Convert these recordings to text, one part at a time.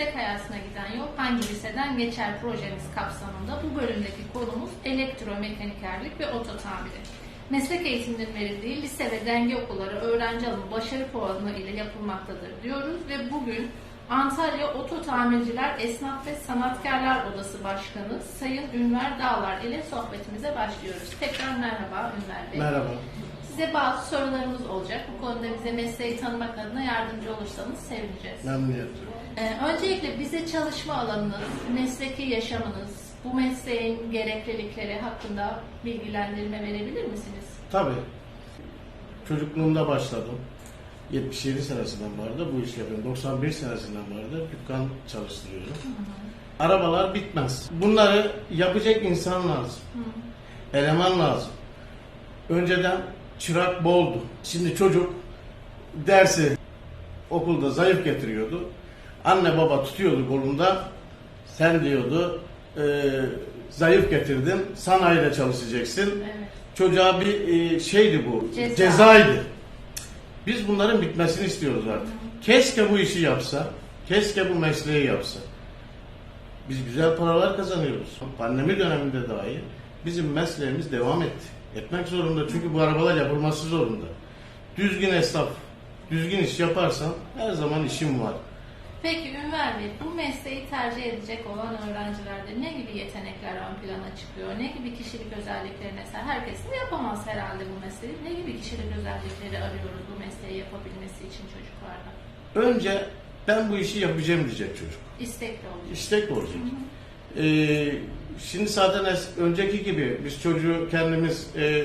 meslek hayatına giden yol hangi liseden geçer projemiz kapsamında bu bölümdeki konumuz elektromekanikerlik ve oto tamiri. Meslek eğitiminin verildiği lise ve denge okulları öğrenci alımı başarı puanı ile yapılmaktadır diyoruz ve bugün Antalya Oto Tamirciler Esnaf ve Sanatkarlar Odası Başkanı Sayın Ünver Dağlar ile sohbetimize başlıyoruz. Tekrar merhaba Ünver Bey. Merhaba. Size bazı sorularımız olacak. Bu konuda bize mesleği tanımak adına yardımcı olursanız sevineceğiz. Memnuniyetle. Ee, öncelikle bize çalışma alanınız, mesleki yaşamınız, bu mesleğin gereklilikleri hakkında bilgilendirme verebilir misiniz? Tabii. Çocukluğumda başladım. 77 senesinden vardı bu iş yapıyorum. 91 senesinden vardı dükkan çalıştırıyorum. Arabalar bitmez. Bunları yapacak insan lazım. Eleman lazım. Önceden çırak boldu. Şimdi çocuk dersi okulda zayıf getiriyordu. Anne baba tutuyordu kolunda. Sen diyordu "e, zayıf getirdin sanayide çalışacaksın. Evet. Çocuğa bir e, şeydi bu, Ceza. cezaydı. Biz bunların bitmesini istiyoruz artık. Keşke bu işi yapsa, keşke bu mesleği yapsa. Biz güzel paralar kazanıyoruz. Pandemi döneminde dahi bizim mesleğimiz devam etti. Etmek zorunda çünkü bu arabalar yapılması zorunda. Düzgün esnaf, düzgün iş yaparsan her zaman işim var. Peki Ünver Bey, bu mesleği tercih edecek olan öğrencilerde ne gibi yetenekler ön plana çıkıyor? Ne gibi kişilik özellikleri mesela herkes yapamaz herhalde bu mesleği. Ne gibi kişilik özellikleri arıyoruz bu mesleği yapabilmesi için çocuklarda? Önce ben bu işi yapacağım diyecek çocuk. İstekli olacak. İstek olacak. Ee, şimdi zaten es- önceki gibi biz çocuğu kendimiz e,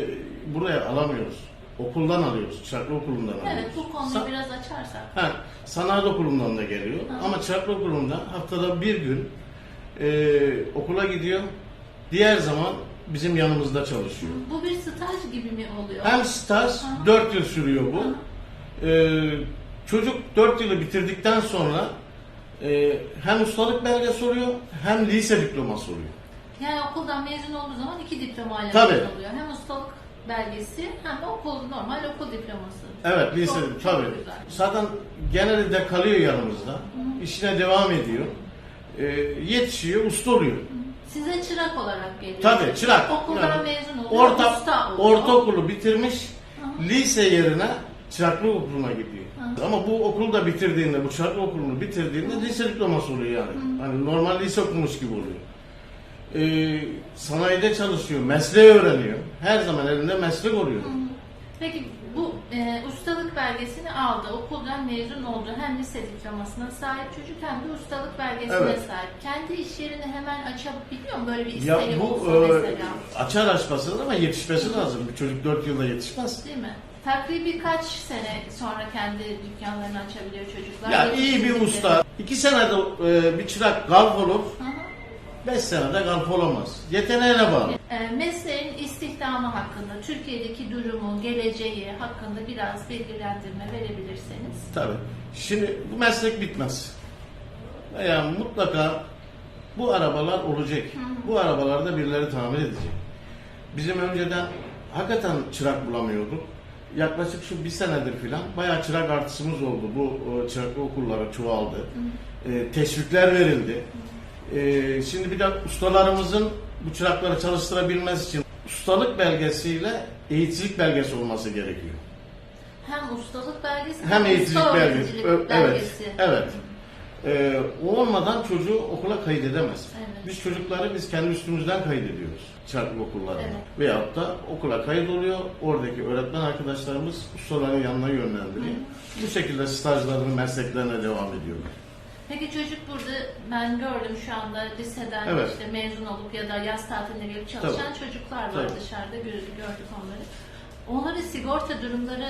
buraya alamıyoruz. Okuldan alıyoruz. Çıraklı okulundan alıyoruz. Evet bu konuyu Sa- biraz açarsak. Ha, sanayi okulundan da geliyor. Hı. Ama çıraklı okulunda haftada bir gün e, okula gidiyor. Diğer zaman bizim yanımızda çalışıyor. Bu bir staj gibi mi oluyor? Hem staj Hı. 4 yıl sürüyor bu. Hı. Ee, çocuk 4 yılı bitirdikten sonra e, hem ustalık belgesi oluyor hem lise diploması oluyor. Yani okuldan mezun olduğu zaman iki diploma ile Tabii. mezun oluyor. Hem ustalık belgesi hem de okul normal okul diploması. Evet lise Çok- çok tabii. güzel. Zaten genelde de kalıyor yanımızda. İşine devam ediyor. Ee, yetişiyor, usta oluyor. Size çırak olarak geliyor. Tabii çırak. Okuldan Yani mezun oluyor, orta, usta oluyor. Ortaokulu bitirmiş, lise yerine çıraklık okuluna gidiyor. Ama bu okulu da bitirdiğinde, bu çıraklık okulunu bitirdiğinde lise diploması oluyor yani. Hani normal lise okumuş gibi oluyor. Ee, sanayide çalışıyor, mesleği öğreniyor. Her zaman elinde meslek oluyor. Peki bu e, ustalık belgesini aldı. Okuldan mezun oldu. Hem lise diplomasına sahip çocuk hem de ustalık belgesine Evet. sahip. Kendi iş yerini hemen açabiliyor mu? Böyle bir Ya isteği bu olsa e, mesela. açar açmasın ama yetişmesi lazım. Bir çocuk 4 yılda yetişmez. Değil mi? Takribi kaç sene sonra kendi dükkanlarını açabiliyor çocuklar? Ya iyi bir Yetiştirdikleri- usta. 2 senede e, bir çırak galp olur, Hı hı. 5 senede galp olamaz. Yeteneğine bağlı. E, mesleğin istihdamı hakkında, Türkiye'deki durumu, geleceği hakkında biraz bilgilendirme verebilirseniz. Tabii. Şimdi bu meslek bitmez. Yani mutlaka bu arabalar olacak. Bu arabalarda birileri tamir edecek. Bizim önceden hakikaten çırak bulamıyorduk. Yaklaşık şu bir senedir filan bayağı çırak artışımız oldu. Bu e, çıraklı okullara çoğaldı. E, teşvikler verildi. E, şimdi bir de ustalarımızın bu çırakları çalıştırabilmesi için ustalık belgesiyle eğiticilik belgesi olması gerekiyor. Hem ustalık belgesi Hem eğiticilik belgesi. Evet. belgesi. Evet. Ee, o olmadan çocuğu okula kaydedemez. Evet. Biz çocukları biz kendi üstümüzden kaydediyoruz. Çıraklık okullarına. Evet. Veyahut da okula kaydoluyor. Oradaki öğretmen arkadaşlarımız ustaların yanına yönlendiriyor. Bu şekilde stajlarını, mesleklerine devam ediyorlar. Peki çocuk burada ben gördüm şu anda liseden Evet. işte mezun olup ya da yaz tatiline gelip çalışan çocuklar var Tabii. dışarıda gördük, gördük onları. Onların sigorta durumları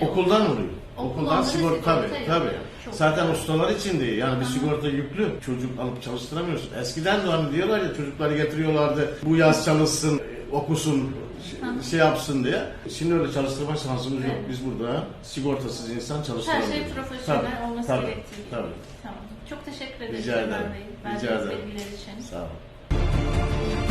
ne Okuldan oluyor? oluyor. Okul Okuldan onları sigorta sigorta tabii yapıyor. tabii. Çok Zaten güzel. ustalar için değil. Yani bir sigorta yüklü. Çocuk alıp çalıştıramıyorsun. Eskiden de hani diyorlar ya çocukları getiriyorlardı. Bu yaz çalışsın, okusun, şey- şey yapsın diye. Şimdi öyle çalıştırma şansımız yok. Evet. Biz burada sigortasız insan Her çalıştıramıyoruz. şey profesyonel Tabii, olması tabii, gerektiği. Tabii. Tamam. Çok teşekkür ederim. Rica ederim. Rica Verdiğiniz ederim. bilgiler için. Sağ olun.